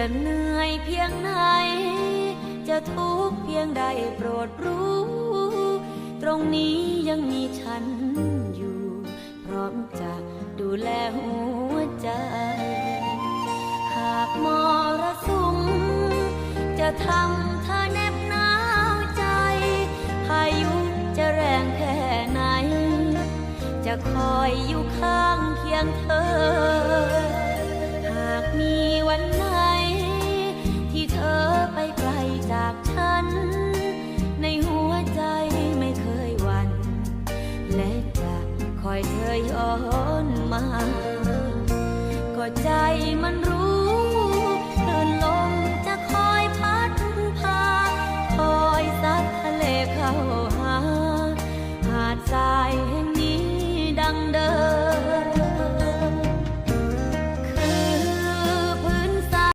จะเหนื่อยเพียงไหน จะทุกข์เพียงใดโปรดรู้ ตรงนี้ยังมีฉันอยู่ พร้อมจะดูแลหัวใจ หากมรสุมจะทำเธอแนบหนาวใจ พายุจะแรงแค่ไหน จะคอยอยู่ข้างเคียงเธอ อยเธอย้อนมา ก็ใจมันรู้คลื่นลมจะคอยพัดพา คอยสัดทะเลเข้าหา หาดทรายแห่งนี้ดังเดิม